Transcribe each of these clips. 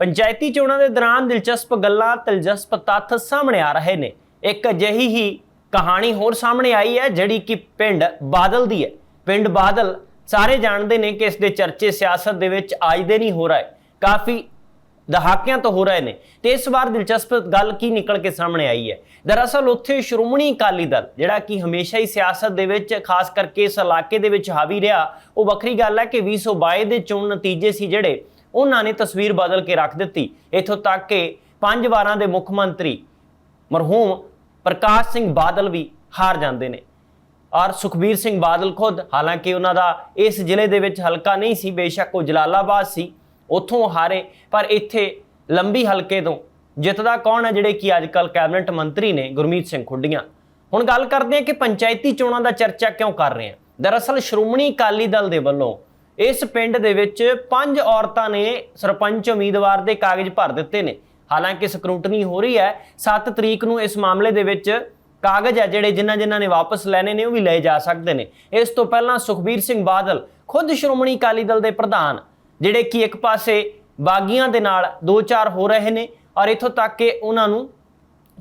ਪੰਚਾਇਤੀ ਚੋਣਾਂ ਦੇ ਦੌਰਾਨ ਦਿਲਚਸਪ ਗੱਲਾਂ, ਦਿਲਚਸਪ ਤੱਥ ਸਾਹਮਣੇ ਆ ਰਹੇ ਨੇ। ਇੱਕ ਅਜਿਹੀ ਹੀ ਕਹਾਣੀ ਹੋਰ ਸਾਹਮਣੇ ਆਈ ਹੈ, ਜਿਹੜੀ ਕਿ ਪਿੰਡ ਬਾਦਲ ਦੀ ਹੈ। ਪਿੰਡ ਬਾਦਲ ਸਾਰੇ ਜਾਣਦੇ ਨੇ ਕਿ ਇਸ ਦੇ ਚਰਚੇ ਸਿਆਸਤ ਦੇ ਵਿੱਚ ਅੱਜ ਦੇ ਨਹੀਂ ਹੋ ਰਹੇ, ਕਾਫੀ ਦਹਾਕਿਆਂ ਤੋਂ ਹੋ ਰਹੇ ਨੇ। ਤੇ ਇਸ ਵਾਰ ਦਿਲਚਸਪ ਗੱਲ ਕੀ ਨਿਕਲ ਕੇ ਸਾਹਮਣੇ ਆਈ ਹੈ? ਦਰਅਸਲ ਉੱਥੇ ਸ਼੍ਰੋਮਣੀ ਅਕਾਲੀ ਦਲ, ਜਿਹੜਾ ਕਿ ਹਮੇਸ਼ਾ ਹੀ ਸਿਆਸਤ ਦੇ ਵਿੱਚ, ਖਾਸ ਕਰਕੇ ਇਸ ਇਲਾਕੇ ਦੇ ਵਿੱਚ ਹਾਵੀ ਰਿਹਾ, ਉਹ ਵੱਖਰੀ ਗੱਲ ਹੈ ਕਿ 2022 ਦੇ ਚੋਣ ਨਤੀਜੇ ਸੀ ਜਿਹੜੇ ਉਹਨਾਂ ਨੇ ਤਸਵੀਰ ਬਦਲ ਕੇ ਰੱਖ ਦਿੱਤੀ। ਇਥੋਂ ਤੱਕ ਕਿ ਪੰਜ ਵਾਰਾਂ ਦੇ ਮੁੱਖ ਮੰਤਰੀ ਮਰਹੂਮ ਪ੍ਰਕਾਸ਼ ਸਿੰਘ ਬਾਦਲ ਵੀ ਹਾਰ ਜਾਂਦੇ ਨੇ। ਔਰ ਸੁਖਬੀਰ ਸਿੰਘ ਬਾਦਲ ਖੁਦ, ਹਾਲਾਂਕਿ ਉਹਨਾਂ ਦਾ ਇਸ ਜ਼ਿਲ੍ਹੇ ਦੇ ਵਿੱਚ ਹਲਕਾ ਨਹੀਂ ਸੀ, ਬੇਸ਼ੱਕ ਉਹ ਜਲਾਲਾਬਾਦ ਸੀ, ਉੱਥੋਂ ਹਾਰੇ, ਪਰ ਇੱਥੇ ਲੰਬੀ ਹਲਕੇ ਤੋਂ ਜਿੱਤਦਾ ਕੌਣ ਹੈ, ਜਿਹੜੇ ਕਿ ਅੱਜਕੱਲ ਕੈਬਨਿਟ ਮੰਤਰੀ ਨੇ ਗੁਰਮੀਤ ਸਿੰਘ ਖੁੱਡੀਆਂ। ਹੁਣ ਗੱਲ ਕਰਦੇ ਹਾਂ ਕਿ ਪੰਚਾਇਤੀ ਚੋਣਾਂ ਦਾ ਚਰਚਾ ਕਿਉਂ ਕਰ ਰਹੇ ਹਾਂ? ਦਰਅਸਲ ਸ਼੍ਰੋਮਣੀ ਅਕਾਲੀ ਦਲ ਦੇ ਵੱਲੋਂ ਇਸ ਪਿੰਡ ਦੇ ਵਿੱਚ ਪੰਜ ਔਰਤਾਂ ਨੇ ਸਰਪੰਚ ਉਮੀਦਵਾਰ ਦੇ ਕਾਗਜ਼ ਭਰ ਦਿੱਤੇ ਨੇ। ਹਾਲਾਂਕਿ ਸਕਰੂਟਨੀ ਹੋ ਰਹੀ ਹੈ। 7 ਤਰੀਕ ਨੂੰ ਇਸ ਮਾਮਲੇ ਦੇ ਵਿੱਚ ਕਾਗਜ਼ ਹੈ ਜਿਹੜੇ ਜਿਨ੍ਹਾਂ ਜਿਨ੍ਹਾਂ ਨੇ ਵਾਪਸ ਲੈਣੇ ਨੇ, ਉਹ ਵੀ ਲਏ ਜਾ ਸਕਦੇ ਨੇ। ਇਸ ਤੋਂ ਪਹਿਲਾਂ ਸੁਖਬੀਰ ਸਿੰਘ ਬਾਦਲ, ਖੁਦ ਸ਼੍ਰੋਮਣੀ ਅਕਾਲੀ ਦਲ ਦੇ ਪ੍ਰਧਾਨ, ਜਿਹੜੇ ਕਿ ਇੱਕ ਪਾਸੇ ਬਾਗੀਆਂ ਦੇ ਨਾਲ ਦੋ ਚਾਰ ਹੋ ਰਹੇ ਨੇ ਔਰ ਇਥੋਂ ਤੱਕ ਕਿ ਉਹਨਾਂ ਨੂੰ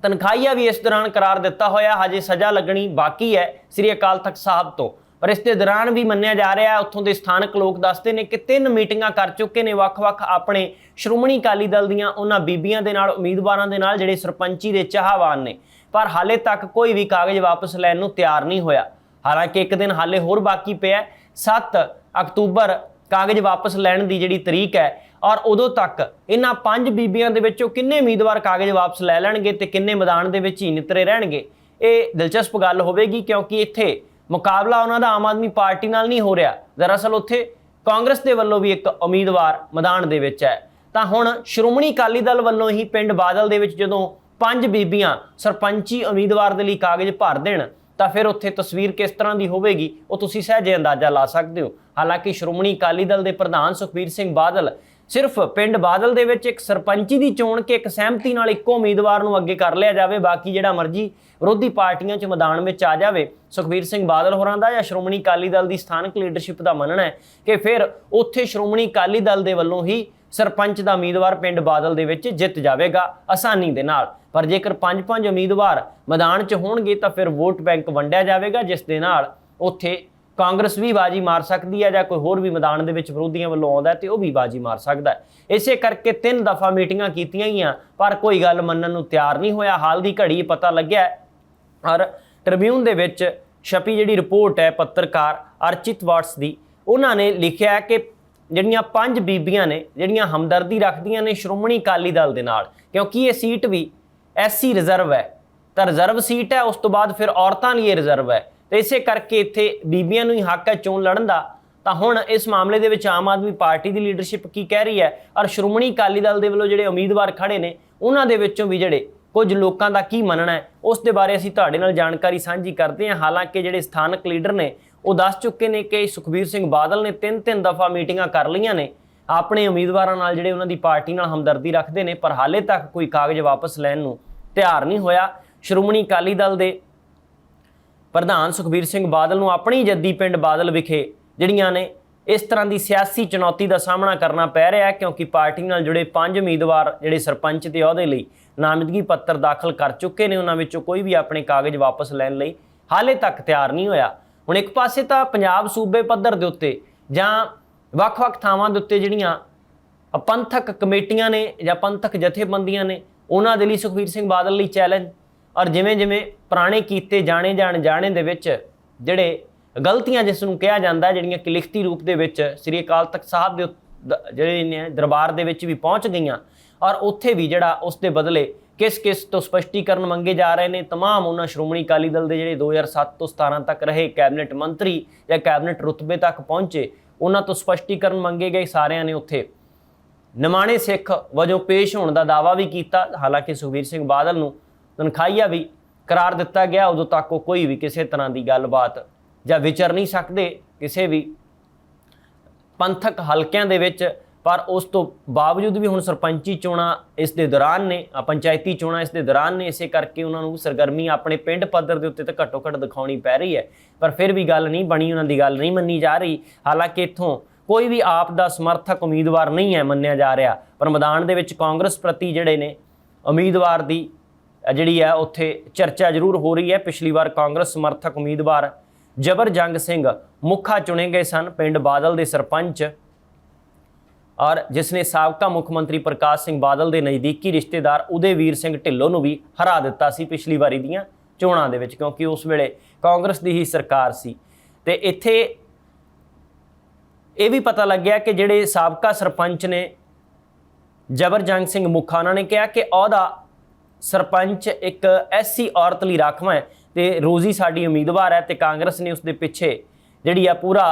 ਤਨਖਾਹੀਆ ਵੀ ਇਸ ਦੌਰਾਨ ਕਰਾਰ ਦਿੱਤਾ ਹੋਇਆ, ਹਜੇ ਸਜ਼ਾ ਲੱਗਣੀ ਬਾਕੀ ਹੈ ਸ੍ਰੀ ਅਕਾਲ ਤਖਤ ਸਾਹਿਬ ਤੋਂ। ਪਰ ਇਸ ਦੇ ਦੌਰਾਨ ਵੀ ਮੰਨਿਆ ਜਾ ਰਿਹਾ ਹੈ, ਉੱਥੋਂ ਦੇ ਸਥਾਨਕ ਲੋਕ ਦੱਸਦੇ ਨੇ ਕਿ ਤਿੰਨ ਮੀਟਿੰਗਾਂ ਕਰ ਚੁੱਕੇ ਨੇ, ਵੱਖ-ਵੱਖ ਆਪਣੇ ਸ਼੍ਰੋਮਣੀ ਅਕਾਲੀ ਦਲ ਦੀਆਂ ਉਹਨਾਂ ਬੀਬੀਆਂ ਦੇ ਨਾਲ, ਉਮੀਦਵਾਰਾਂ ਦੇ ਨਾਲ, ਜਿਹੜੇ ਸਰਪੰਚੀ ਦੇ ਚਾਹਵਾਨ ਨੇ। ਪਰ ਹਾਲੇ ਤੱਕ ਕੋਈ ਵੀ ਕਾਗਜ਼ ਵਾਪਸ ਲੈਣ ਨੂੰ ਤਿਆਰ ਨਹੀਂ ਹੋਇਆ। ਹਾਲਾਂਕਿ ਇੱਕ ਦਿਨ ਹਾਲੇ ਹੋਰ ਬਾਕੀ ਪਿਆ 7 ਅਕਤੂਬਰ ਕਾਗਜ਼ ਵਾਪਸ ਲੈਣ ਦੀ ਜਿਹੜੀ ਤਰੀਕ ਹੈ, ਔਰ ਉਦੋਂ ਤੱਕ ਇਹਨਾਂ ਪੰਜ ਬੀਬੀਆਂ ਦੇ ਵਿੱਚੋਂ ਕਿੰਨੇ ਉਮੀਦਵਾਰ ਕਾਗਜ਼ ਵਾਪਸ ਲੈ ਲੈਣਗੇ ਤੇ ਕਿੰਨੇ ਮੈਦਾਨ ਦੇ ਵਿੱਚ ਹੀ ਨਿਤਰੇ ਰਹਿਣਗੇ? ਇਹ ਦਿਲਚਸਪ ਗੱਲ ਹੋਵੇਗੀ, ਕਿਉਂਕਿ ਇੱਥੇ ਮੁਕਾਬਲਾ ਉਹਨਾਂ ਦਾ ਆਮ ਆਦਮੀ ਪਾਰਟੀ ਨਾਲ ਨਹੀਂ ਹੋ ਰਿਹਾ। ਦਰਅਸਲ ਉੱਥੇ ਕਾਂਗਰਸ ਦੇ ਵੱਲੋਂ ਵੀ ਇੱਕ ਉਮੀਦਵਾਰ ਮੈਦਾਨ ਦੇ ਵਿੱਚ ਹੈ। ਤਾਂ ਹੁਣ ਸ਼੍ਰੋਮਣੀ ਅਕਾਲੀ ਦਲ ਵੱਲੋਂ ਹੀ ਪਿੰਡ ਬਾਦਲ ਦੇ ਵਿੱਚ ਜਦੋਂ ਪੰਜ ਬੀਬੀਆਂ ਸਰਪੰਚੀ ਉਮੀਦਵਾਰ ਦੇ ਲਈ ਕਾਗਜ਼ ਭਰ ਦੇਣ, ਤਾਂ ਫਿਰ ਉੱਥੇ ਤਸਵੀਰ ਕਿਸ ਤਰ੍ਹਾਂ ਦੀ ਹੋਵੇਗੀ, ਉਹ ਤੁਸੀਂ ਸਹਿਜੇ ਅੰਦਾਜ਼ਾ ਲਾ ਸਕਦੇ ਹੋ। ਹਾਲਾਂਕਿ ਸ਼੍ਰੋਮਣੀ ਅਕਾਲੀ ਦਲ ਦੇ ਪ੍ਰਧਾਨ ਸੁਖਬੀਰ ਸਿੰਘ ਬਾਦਲ ਸਿਰਫ ਪਿੰਡ ਬਾਦਲ ਦੇ ਵਿੱਚ ਇੱਕ ਸਰਪੰਚੀ ਦੀ ਚੋਣ ਕੇ ਇੱਕ ਸਹਿਮਤੀ ਨਾਲ ਇੱਕੋ ਉਮੀਦਵਾਰ ਨੂੰ ਅੱਗੇ ਕਰ ਲਿਆ ਜਾਵੇ, ਬਾਕੀ ਜਿਹੜਾ ਮਰਜ਼ੀ ਵਿਰੋਧੀ ਪਾਰਟੀਆਂ 'ਚ ਮੈਦਾਨ ਵਿੱਚ ਆ ਜਾਵੇ, ਸੁਖਬੀਰ ਸਿੰਘ ਬਾਦਲ ਹੋਰਾਂ ਦਾ ਜਾਂ ਸ਼੍ਰੋਮਣੀ ਅਕਾਲੀ ਦਲ ਦੀ ਸਥਾਨਕ ਲੀਡਰਸ਼ਿਪ ਦਾ ਮੰਨਣਾ ਹੈ ਕਿ ਫਿਰ ਉੱਥੇ ਸ਼੍ਰੋਮਣੀ ਅਕਾਲੀ ਦਲ ਦੇ ਵੱਲੋਂ ਹੀ ਸਰਪੰਚ ਦਾ ਉਮੀਦਵਾਰ ਪਿੰਡ ਬਾਦਲ ਦੇ ਵਿੱਚ ਜਿੱਤ ਜਾਵੇਗਾ ਆਸਾਨੀ ਦੇ ਨਾਲ। ਪਰ ਜੇਕਰ ਪੰਜ ਪੰਜ ਉਮੀਦਵਾਰ ਮੈਦਾਨ 'ਚ ਹੋਣਗੇ ਤਾਂ ਫਿਰ ਵੋਟ ਬੈਂਕ ਵੰਡਿਆ ਜਾਵੇਗਾ, ਜਿਸ ਦੇ ਨਾਲ ਉੱਥੇ ਕਾਂਗਰਸ ਵੀ ਬਾਜੀ ਮਾਰ ਸਕਦੀ ਹੈ ਜਾਂ ਕੋਈ ਹੋਰ ਵੀ ਮੈਦਾਨ ਦੇ ਵਿੱਚ ਵਿਰੋਧੀਆਂ ਵੱਲੋਂ ਆਉਂਦਾ ਹੈ ਤੇ ਉਹ ਵੀ ਬਾਜੀ ਮਾਰ ਸਕਦਾ ਹੈ। ਇਸੇ ਕਰਕੇ ਤਿੰਨ ਦਫਾ ਮੀਟਿੰਗਾਂ ਕੀਤੀਆਂ ਗਈਆਂ, ਪਰ ਕੋਈ ਗੱਲ ਮੰਨਣ ਨੂੰ ਤਿਆਰ ਨਹੀਂ ਹੋਇਆ। ਹਾਲ ਦੀ ਘੜੀ ਪਤਾ ਲੱਗਿਆ ਔਰ ਟ੍ਰਿਬਿਊਨ ਦੇ ਵਿੱਚ ਛਪੀ ਜਿਹੜੀ ਰਿਪੋਰਟ ਹੈ ਪੱਤਰਕਾਰ ਅਰਚਿਤ ਵਾਟਸ ਦੀ, ਉਹਨਾਂ ਨੇ ਲਿਖਿਆ ਕਿ ਜਿਹੜੀਆਂ ਪੰਜ ਬੀਬੀਆਂ ਨੇ, ਜਿਹੜੀਆਂ ਹਮਦਰਦੀ ਰੱਖਦੀਆਂ ਨੇ ਸ਼੍ਰੋਮਣੀ ਅਕਾਲੀ ਦਲ ਦੇ ਨਾਲ, ਕਿਉਂਕਿ ਇਹ ਸੀਟ ਵੀ ਐਸਸੀ ਰਿਜ਼ਰਵ ਹੈ। ਤਾਂ ਰਿਜ਼ਰਵ ਸੀਟ ਹੈ, ਉਸ ਤੋਂ ਬਾਅਦ ਫਿਰ ਔਰਤਾਂ ਲਈ ਇਹ ਰਿਜ਼ਰਵ ਹੈ। ਤੇ ਇਸੇ ਕਰਕੇ ਇੱਥੇ ਬੀਬੀਆਂ ਨੂੰ ਹੀ ਹੱਕ ਹੈ ਚੋਣ ਲੜਨ ਦਾ। ਤਾਂ ਹੁਣ ਇਸ ਮਾਮਲੇ ਦੇ ਵਿੱਚ ਆਮ ਆਦਮੀ ਪਾਰਟੀ ਦੀ ਲੀਡਰਸ਼ਿਪ ਕੀ ਕਹਿ ਰਹੀ ਹੈ? ਔਰ ਸ਼੍ਰੋਮਣੀ ਅਕਾਲੀ ਦਲ ਦੇ ਵੱਲੋਂ ਜਿਹੜੇ ਉਮੀਦਵਾਰ ਖੜੇ ਨੇ, ਉਹਨਾਂ ਦੇ ਵਿੱਚੋਂ ਵੀ ਜਿਹੜੇ ਕੁਝ ਲੋਕਾਂ ਦਾ ਕੀ ਮੰਨਣਾ ਹੈ, ਉਸ ਦੇ ਬਾਰੇ ਅਸੀਂ ਤੁਹਾਡੇ ਨਾਲ ਜਾਣਕਾਰੀ ਸਾਂਝੀ ਕਰਦੇ ਹਾਂ। ਹਾਲਾਂਕਿ ਜਿਹੜੇ ਸਥਾਨਕ ਲੀਡਰ ਨੇ, ਉਹ ਦੱਸ ਚੁੱਕੇ ਨੇ ਕਿ ਸੁਖਬੀਰ ਸਿੰਘ ਬਾਦਲ ਨੇ ਤਿੰਨ ਤਿੰਨ ਦਫਾ ਮੀਟਿੰਗਾਂ ਕਰ ਲਈਆਂ ਨੇ। ਆਪਣੇ ਉਮੀਦਵਾਰਾਂ ਨਾਲ ਜਿਹੜੇ ਉਹਨਾਂ ਦੀ ਪਾਰਟੀ ਨਾਲ ਹਮਦਰਦੀ ਰੱਖਦੇ ਨੇ, ਪਰ ਹਾਲੇ ਤੱਕ ਕੋਈ ਕਾਗਜ਼ ਵਾਪਸ ਲੈਣ ਨੂੰ ਤਿਆਰ ਨਹੀਂ ਹੋਇਆ। ਸ਼੍ਰੋਮਣੀ ਅਕਾਲੀ ਦਲ ਦੇ ਪ੍ਰਧਾਨ ਸੁਖਬੀਰ ਸਿੰਘ ਬਾਦਲ ਨੂੰ ਆਪਣੀ ਜੱਦੀ ਪਿੰਡ ਬਾਦਲ ਵਿਖੇ ਜਿਹੜੀਆਂ ਨੇ ਇਸ ਤਰ੍ਹਾਂ ਦੀ ਸਿਆਸੀ ਚੁਣੌਤੀ ਦਾ ਸਾਹਮਣਾ ਕਰਨਾ ਪੈ ਰਿਹਾ ਕਿਉਂਕਿ ਪਾਰਟੀ ਨਾਲ ਜੁੜੇ ਪੰਜ ਉਮੀਦਵਾਰ ਜਿਹੜੇ ਸਰਪੰਚ ਦੇ ਅਹੁਦੇ ਲਈ ਨਾਮਜ਼ਦਗੀ ਪੱਤਰ ਦਾਖਲ ਕਰ ਚੁੱਕੇ ਨੇ, ਉਹਨਾਂ ਵਿੱਚੋਂ ਕੋਈ ਵੀ ਆਪਣੇ ਕਾਗਜ਼ ਵਾਪਸ ਲੈਣ ਲਈ ਹਾਲੇ ਤੱਕ ਤਿਆਰ ਨਹੀਂ ਹੋਇਆ। ਹੁਣ ਇੱਕ ਪਾਸੇ ਤਾਂ ਪੰਜਾਬ ਸੂਬੇ ਪੱਧਰ ਦੇ ਉੱਤੇ ਜਾਂ ਵੱਖ-ਵੱਖ ਥਾਵਾਂ ਦੇ ਉੱਤੇ ਜਿਹੜੀਆਂ ਪੰਥਕ ਕਮੇਟੀਆਂ ਨੇ ਜਾਂ ਪੰਥਕ ਜਥੇਬੰਦੀਆਂ ਨੇ, ਉਹਨਾਂ ਦੇ ਲਈ ਸੁਖਬੀਰ ਸਿੰਘ ਬਾਦਲ ਲਈ ਚੈਲੰਜ ਔਰ ਜਿਵੇਂ ਜਿਵੇਂ ਪੁਰਾਣੇ ਕੀਤੇ ਜਾਣੇ ਜਾਣ ਜਾਣੇ ਦੇ ਵਿੱਚ ਜਿਹੜੇ ਗਲਤੀਆਂ ਜਿਸ ਨੂੰ ਕਿਹਾ ਜਾਂਦਾ ਜਿਹੜੀਆਂ ਕਿ ਲਿਖਤੀ ਰੂਪ ਦੇ ਵਿੱਚ ਸ੍ਰੀ ਅਕਾਲ ਤਖਤ ਸਾਹਿਬ ਦੇ ਉੱਤ- ਦ- ਜਿਹੜੇ ਨੇ ਦਰਬਾਰ ਦੇ ਵਿੱਚ ਵੀ ਪਹੁੰਚ ਗਈਆਂ ਔਰ ਉੱਥੇ ਵੀ ਜਿਹੜਾ ਉਸ ਦੇ ਬਦਲੇ ਕਿਸ ਕਿਸ ਤੋਂ ਸਪਸ਼ਟੀਕਰਨ ਮੰਗੇ ਜਾ ਰਹੇ ਨੇ तमाम ਉਹਨਾਂ ਸ਼੍ਰੋਮਣੀ ਅਕਾਲੀ ਦਲ ਦੇ ਜਿਹੜੇ 2007 ਤੋਂ 17 ਤੱਕ ਰਹੇ ਕੈਬਨਿਟ ਮੰਤਰੀ ਜਾਂ ਕੈਬਨਿਟ ਰੁਤਬੇ ਤੱਕ ਪਹੁੰਚੇ ਉਹਨਾਂ ਤੋਂ ਸਪਸ਼ਟੀਕਰਨ ਮੰਗੇ ਗਏ ਸਾਰਿਆਂ ਨੇ ਉੱਥੇ ਨਿਮਾਣੇ ਸਿੱਖ ਵਜੋਂ ਪੇਸ਼ ਹੋਣ ਦਾ ਦਾਵਾ ਵੀ ਕੀਤਾ ਹਾਲਾਂਕਿ ਸੁਖਬੀਰ ਸਿੰਘ ਬਾਦਲ ਨੂੰ ਤਨਖਾਹੀਆ ਵੀ ਕਰਾਰ ਦਿੱਤਾ ਗਿਆ, ਉਦੋਂ ਤੱਕ ਉਹ ਕੋਈ ਵੀ ਕਿਸੇ ਤਰ੍ਹਾਂ ਦੀ ਗੱਲਬਾਤ ਜਾਂ ਵਿਚਰ ਨਹੀਂ ਸਕਦੇ, ਕਿਸੇ ਵੀ ਪੰਥਕ ਹਲਕਿਆਂ ਦੇ ਵਿੱਚ। ਪਰ ਉਸ ਤੋਂ ਬਾਵਜੂਦ ਵੀ ਹੁਣ ਸਰਪੰਚੀ ਚੋਣਾਂ ਇਸ ਦੇ ਦੌਰਾਨ ਨੇ ਪੰਚਾਇਤੀ ਚੋਣਾਂ ਇਸ ਦੇ ਦੌਰਾਨ ਨੇ, ਇਸੇ ਕਰਕੇ ਉਹਨਾਂ ਨੂੰ ਸਰਗਰਮੀ ਆਪਣੇ ਪਿੰਡ ਪੱਧਰ ਦੇ ਉੱਤੇ ਤਾਂ ਘੱਟੋ ਘੱਟ ਦਿਖਾਉਣੀ ਪੈ ਰਹੀ ਹੈ। ਪਰ ਫਿਰ ਵੀ ਗੱਲ ਨਹੀਂ ਬਣੀ, ਉਹਨਾਂ ਦੀ ਗੱਲ ਨਹੀਂ ਮੰਨੀ ਜਾ ਰਹੀ। ਹਾਲਾਂਕਿ ਇੱਥੋਂ ਕੋਈ ਵੀ ਆਪ ਦਾ ਸਮਰਥਕ ਉਮੀਦਵਾਰ ਨਹੀਂ ਹੈ ਮੰਨਿਆ ਜਾ ਰਿਹਾ। ਪਰ ਮੈਦਾਨ ਦੇ ਵਿੱਚ ਕਾਂਗਰਸ ਪ੍ਰਤੀ ਜਿਹੜੇ ਨੇ, ਉਮੀਦਵਾਰ ਦੀ ਜਿਹੜੀ ਹੈ ਉੱਥੇ ਚਰਚਾ ਜ਼ਰੂਰ ਹੋ ਰਹੀ ਹੈ। ਪਿਛਲੀ ਵਾਰ ਕਾਂਗਰਸ ਸਮਰਥਕ ਉਮੀਦਵਾਰ ਜਬਰ ਜੰਗ ਸਿੰਘ ਮੁੱਖਾ ਚੁਣੇ ਗਏ ਸਨ, ਪਿੰਡ ਬਾਦਲ ਦੇ ਸਰਪੰਚ। ਔਰ ਜਿਸ ਨੇ ਸਾਬਕਾ ਮੁੱਖ ਮੰਤਰੀ ਪ੍ਰਕਾਸ਼ ਸਿੰਘ ਬਾਦਲ ਦੇ ਨਜ਼ਦੀਕੀ ਰਿਸ਼ਤੇਦਾਰ ਉਦੇਵੀਰ ਸਿੰਘ ਢਿੱਲੋਂ ਨੂੰ ਵੀ ਹਰਾ ਦਿੱਤਾ ਸੀ ਪਿਛਲੀ ਵਾਰੀ ਦੀਆਂ ਚੋਣਾਂ ਦੇ ਵਿੱਚ, ਕਿਉਂਕਿ ਉਸ ਵੇਲੇ ਕਾਂਗਰਸ ਦੀ ਹੀ ਸਰਕਾਰ ਸੀ। ਤੇ ਇੱਥੇ ਇਹ ਵੀ ਪਤਾ ਲੱਗਿਆ ਕਿ ਜਿਹੜੇ ਸਾਬਕਾ ਸਰਪੰਚ ਨੇ ਜਬਰਜੰਗ ਸਿੰਘ ਮੁੱਖਾ, ਉਹਨਾਂ ਨੇ ਕਿਹਾ ਕਿ ਅਹੁਦਾ ਸਰਪੰਚ ਇੱਕ ਐਸੀ ਔਰਤ ਲਈ ਰਾਖਵਾਂ ਹੈ ਤੇ ਰੋਜ਼ੀ ਸਾਡੀ ਉਮੀਦਵਾਰ ਹੈ ਤੇ ਕਾਂਗਰਸ ਨੇ ਉਸ ਦੇ ਪਿੱਛੇ ਜਿਹੜੀ ਆ ਪੂਰਾ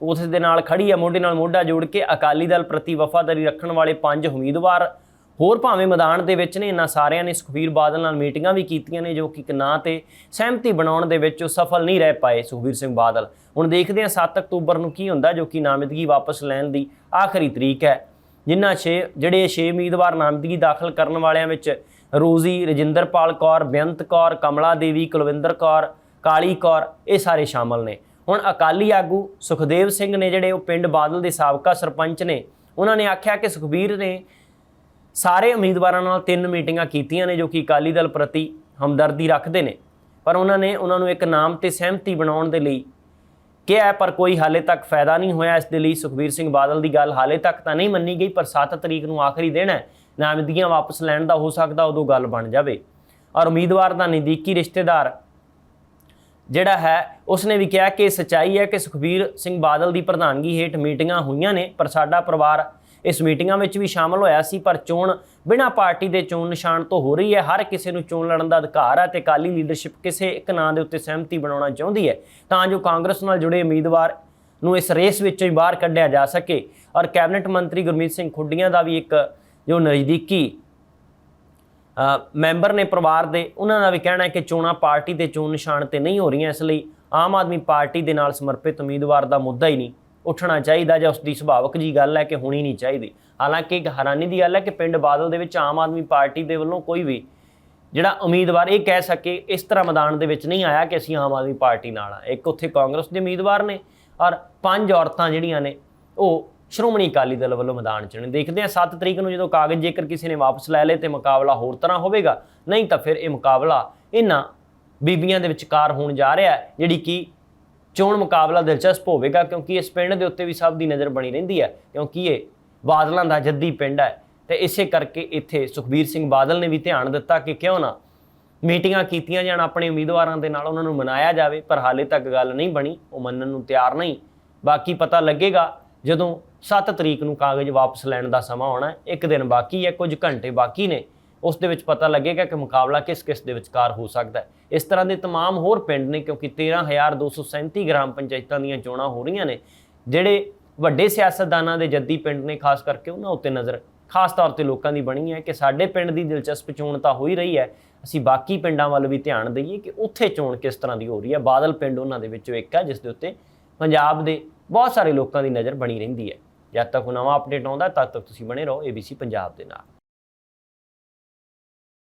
ਉਸ ਦੇ ਨਾਲ ਖੜੀ ਹੈ ਮੋਢੇ ਨਾਲ ਮੋਢਾ ਜੋੜ ਕੇ ਅਕਾਲੀ ਦਲ ਪ੍ਰਤੀ ਵਫਾਦਾਰੀ ਰੱਖਣ ਵਾਲੇ ਪੰਜ ਉਮੀਦਵਾਰ ਹੋਰ ਭਾਵੇਂ ਮੈਦਾਨ ਦੇ ਵਿੱਚ ਨੇ, ਇਹਨਾਂ ਸਾਰਿਆਂ ਨੇ ਸੁਖਬੀਰ ਬਾਦਲ ਨਾਲ ਮੀਟਿੰਗਾਂ ਵੀ ਕੀਤੀਆਂ ਨੇ ਜੋ ਕਿ ਇੱਕ ਨਾਂ ਤੇ ਸਹਿਮਤੀ ਬਣਾਉਣ ਦੇ ਵਿੱਚ ਉਹ ਸਫਲ ਨਹੀਂ ਰਹਿ ਪਾਏ ਸੁਖਬੀਰ ਸਿੰਘ ਬਾਦਲ। ਹੁਣ ਦੇਖਦੇ ਹਾਂ 7 ਅਕਤੂਬਰ ਨੂੰ ਕੀ ਹੁੰਦਾ, ਜੋ ਕਿ ਨਾਮਜ਼ਦਗੀ ਵਾਪਸ ਲੈਣ ਦੀ ਆਖਰੀ ਤਰੀਕ ਹੈ ਜਿਨ੍ਹਾਂ 6 ਜਿਹੜੇ 6 ਉਮੀਦਵਾਰ ਨਾਮਜ਼ਦਗੀ ਦਾਖਲ ਕਰਨ ਵਾਲਿਆਂ ਵਿੱਚ ਰੋਜ਼ੀ ਰਜਿੰਦਰਪਾਲ ਕੌਰ, ਬੇਅੰਤ ਕੌਰ, ਕਮਲਾ ਦੇਵੀ, ਕੁਲਵਿੰਦਰ ਕੌਰ, ਕਾਲੀ ਕੌਰ, ਇਹ ਸਾਰੇ ਸ਼ਾਮਲ ਨੇ। ਹੁਣ ਅਕਾਲੀ ਆਗੂ ਸੁਖਦੇਵ ਸਿੰਘ ਨੇ ਜਿਹੜੇ ਉਹ ਪਿੰਡ ਬਾਦਲ ਦੇ ਸਾਬਕਾ ਸਰਪੰਚ ਨੇ, ਉਹਨਾਂ ਨੇ ਆਖਿਆ ਕਿ ਸੁਖਬੀਰ ਨੇ ਸਾਰੇ ਉਮੀਦਵਾਰਾਂ ਨਾਲ ਤਿੰਨ ਮੀਟਿੰਗਾਂ ਕੀਤੀਆਂ ਨੇ ਜੋ ਕਿ ਅਕਾਲੀ ਦਲ ਪ੍ਰਤੀ ਹਮਦਰਦੀ ਰੱਖਦੇ ਨੇ। ਪਰ ਉਹਨਾਂ ਨੇ ਉਹਨਾਂ ਨੂੰ ਇੱਕ ਨਾਮ ਤੇ ਸਹਿਮਤੀ ਬਣਾਉਣ ਦੇ ਲਈ ਕਿਹਾ, ਪਰ ਕੋਈ ਹਾਲੇ ਤੱਕ ਫਾਇਦਾ ਨਹੀਂ ਹੋਇਆ। ਇਸ ਦੇ ਲਈ ਸੁਖਬੀਰ ਸਿੰਘ ਬਾਦਲ ਦੀ ਗੱਲ ਹਾਲੇ ਤੱਕ ਤਾਂ ਨਹੀਂ ਮੰਨੀ ਗਈ, ਪਰ 7 ਤਰੀਕ ਨੂੰ ਆਖਰੀ ਦਿਨ ਹੈ। ਨਾਮਜ਼ਦਗੀਆਂ ਵਾਪਸ ਲੈਣ ਦਾ ਹੋ ਸਕਦਾ ਉਦੋਂ ਗੱਲ ਬਣ ਜਾਵੇ। ਔਰ ਉਮੀਦਵਾਰ ਦਾ ਨਜ਼ਦੀਕੀ ਰਿਸ਼ਤੇਦਾਰ ਜਿਹੜਾ ਹੈ, ਉਸਨੇ ਵੀ ਕਿਹਾ ਕਿ ਸਚਾਈ ਹੈ ਕਿ ਸੁਖਬੀਰ ਸਿੰਘ ਬਾਦਲ ਦੀ ਪ੍ਰਧਾਨਗੀ ਹੇਠ ਮੀਟਿੰਗਾਂ ਹੋਈਆਂ ਨੇ, ਪਰ ਸਾਡਾ ਪਰਿਵਾਰ ਇਸ ਮੀਟਿੰਗਾਂ ਵਿੱਚ ਵੀ ਸ਼ਾਮਲ ਹੋਇਆ ਸੀ, ਪਰ ਚੋਣ ਬਿਨਾਂ ਪਾਰਟੀ ਦੇ ਚੋਣ ਨਿਸ਼ਾਨ ਤੋਂ ਹੋ ਰਹੀ ਹੈ। ਹਰ ਕਿਸੇ ਨੂੰ ਚੋਣ ਲੜਨ ਦਾ ਅਧਿਕਾਰ ਹੈ ਤੇ ਕਾਲੀ ਲੀਡਰਸ਼ਿਪ ਕਿਸੇ ਇੱਕ ਨਾਂ ਦੇ ਉੱਤੇ ਸਹਿਮਤੀ ਬਣਾਉਣਾ ਚਾਹੁੰਦੀ ਹੈ। ਤਾਂ ਜੋ ਕਾਂਗਰਸ ਨਾਲ ਜੁੜੇ ਉਮੀਦਵਾਰ ਨੂੰ ਇਸ ਰੇਸ ਵਿੱਚੋਂ ਹੀ ਬਾਹਰ ਕੱਢਿਆ ਜਾ ਸਕੇ। ਔਰ ਕੈਬਨਿਟ ਮੰਤਰੀ ਗੁਰਮੀਤ ਸਿੰਘ ਖੁੱਡੀਆਂ ਦਾ ਵੀ ਇੱਕ ਜੋ ਨਜ਼ਦੀਕੀ ਮੈਂਬਰ ਨੇ ਪਰਿਵਾਰ ਦੇ ਉਹਨਾਂ ਦਾ ਵੀ ਕਹਿਣਾ ਹੈ ਕਿ ਚੋਣਾਂ ਪਾਰਟੀ ਦੇ ਚੋਣ ਨਿਸ਼ਾਨ ਤੇ ਨਹੀਂ ਹੋ ਰਹੀਆਂ, ਇਸ ਲਈ ਆਮ ਆਦਮੀ ਪਾਰਟੀ ਦੇ ਨਾਲ ਸਮਰਪਿਤ ਉਮੀਦਵਾਰ ਦਾ ਮੁੱਦਾ ਹੀ ਨਹੀਂ ਉੱਠਣਾ ਚਾਹੀਦਾ ਜਾਂ ਉਸ ਦੀ ਸੁਭਾਵਕ ਜੀ ਗੱਲ ਹੈ ਕਿ ਹੋਣੀ ਨਹੀਂ ਚਾਹੀਦੀ। ਹਾਲਾਂਕਿ ਇੱਕ ਹੈਰਾਨੀ ਦੀ ਗੱਲ ਹੈ ਕਿ ਪਿੰਡ ਬਾਦਲ ਦੇ ਵਿੱਚ ਆਮ ਆਦਮੀ ਪਾਰਟੀ ਦੇ ਵੱਲੋਂ ਕੋਈ ਵੀ ਜਿਹੜਾ ਉਮੀਦਵਾਰ ਇਹ ਕਹਿ ਸਕੇ, ਇਸ ਤਰ੍ਹਾਂ ਮੈਦਾਨ ਦੇ ਵਿੱਚ ਨਹੀਂ ਆਇਆ ਕਿ ਅਸੀਂ ਆਮ ਆਦਮੀ ਪਾਰਟੀ ਨਾਲ ਆ। ਇੱਕ ਉੱਥੇ ਕਾਂਗਰਸ ਦੇ ਉਮੀਦਵਾਰ ਨੇ ਔਰ ਪੰਜ ਔਰਤਾਂ ਜਿਹੜੀਆਂ ਨੇ, ਉਹ ਸ਼੍ਰੋਮਣੀ ਅਕਾਲੀ ਦਲ ਵੱਲੋਂ ਮੈਦਾਨ 'ਚ ਨੇ ਦੇਖਦੇ ਹਾਂ 7 ਤਰੀਕ ਨੂੰ ਜਦੋਂ ਕਾਗਜ਼ ਜੇਕਰ ਕਿਸੇ ਨੇ ਵਾਪਸ ਲੈ ਲਏ ਤੇ ਮੁਕਾਬਲਾ ਹੋਰ ਤਰ੍ਹਾਂ ਹੋਵੇਗਾ, ਨਹੀਂ ਤਾਂ ਫਿਰ ਇਹ ਮੁਕਾਬਲਾ ਇਹਨਾਂ ਬੀਬੀਆਂ ਦੇ ਵਿਚਕਾਰ ਹੋਣ ਜਾ ਰਿਹਾ ਹੈ, ਜਿਹੜੀ ਕਿ ਚੋਣ ਮੁਕਾਬਲਾ ਦਿਲਚਸਪ ਹੋਵੇਗਾ, ਕਿਉਂਕਿ ਇਸ ਪਿੰਡ ਦੇ ਉੱਤੇ ਵੀ ਸਭ ਦੀ ਨਜ਼ਰ ਬਣੀ ਰਹਿੰਦੀ ਹੈ, ਕਿਉਂਕਿ ਇਹ ਬਾਦਲਾਂ ਦਾ ਜੱਦੀ ਪਿੰਡ ਹੈ। ਤੇ ਇਸੇ ਕਰਕੇ ਇੱਥੇ ਸੁਖਬੀਰ ਸਿੰਘ ਬਾਦਲ ਨੇ ਵੀ ਧਿਆਨ ਦਿੱਤਾ ਕਿ ਕਿਉਂ ਨਾ ਮੀਟਿੰਗਾਂ ਕੀਤੀਆਂ ਜਾਣ ਆਪਣੇ ਉਮੀਦਵਾਰਾਂ ਦੇ ਨਾਲ ਉਹਨਾਂ ਨੂੰ ਮਨਾਇਆ ਜਾਵੇ, ਪਰ ਹਾਲੇ ਤੱਕ ਗੱਲ ਨਹੀਂ ਬਣੀ, ਉਹ ਮੰਨਣ ਨੂੰ ਤਿਆਰ ਨਹੀਂ। ਬਾਕੀ ਪਤਾ ਲੱਗੇਗਾ ਜਦੋਂ 7 ਤਰੀਕ ਨੂੰ ਕਾਗਜ਼ ਵਾਪਸ ਲੈਣ ਦਾ ਸਮਾਂ ਆਉਣਾ ਹੈ ਇੱਕ ਦਿਨ ਬਾਕੀ ਹੈ ਕੁਝ ਘੰਟੇ ਬਾਕੀ ਨੇ ਉਸ ਦੇ ਵਿੱਚ ਪਤਾ ਲੱਗੇਗਾ ਕਿ ਮੁਕਾਬਲਾ ਕਿਸ ਕਿਸ ਦੇ ਵਿਚਕਾਰ ਹੋ ਸਕਦਾ ਹੈ ਇਸ ਤਰ੍ਹਾਂ ਦੇ तमाम ਹੋਰ ਪਿੰਡ ਨੇ ਕਿਉਂਕਿ 13237 ਗ੍ਰਾਮ ਪੰਚਾਇਤਾਂ ਦੀਆਂ ਚੋਣਾਂ ਹੋ ਰਹੀਆਂ ਨੇ ਜਿਹੜੇ ਵੱਡੇ ਸਿਆਸਤਦਾਨਾਂ ਦੇ ਜੱਦੀ ਪਿੰਡ ਨੇ ਖਾਸ ਕਰਕੇ ਉਹਨਾਂ ਉੱਤੇ ਨਜ਼ਰ ਖਾਸ ਤੌਰ ਤੇ ਲੋਕਾਂ ਦੀ ਬਣੀ ਹੈ ਕਿ ਸਾਡੇ ਪਿੰਡ ਦੀ ਦਿਲਚਸਪ ਚੋਣ ਤਾਂ ਹੋ ਹੀ ਰਹੀ ਹੈ ਅਸੀਂ ਬਾਕੀ ਪਿੰਡਾਂ ਵੱਲ ਵੀ ਧਿਆਨ ਦਈਏ ਕਿ ਉੱਥੇ ਚੋਣ ਕਿਸ ਤਰ੍ਹਾਂ ਦੀ ਹੋ ਰਹੀ ਹੈ ਬਾਦਲ ਪਿੰਡ ਉਹਨਾਂ ਦੇ ਵਿੱਚੋਂ ਇੱਕ ਹੈ ਜਿਸ ਦੇ ਉੱਤੇ ਪੰਜਾਬ ਦੇ ਬਹੁਤ ਸਾਰੇ ਲੋਕਾਂ ਦੀ ਨਜ਼ਰ ਬਣੀ ਰਹਿੰਦੀ ਹੈ ਜਦ ਤੱਕ ਨਵਾਂ ਅਪਡੇਟ ਆਉਂਦਾ ਤਦ ਤੱਕ ਤੁਸੀਂ ਬਣੇ ਰਹੋ ABC ਪੰਜਾਬ ਦੇ ਨਾਲ।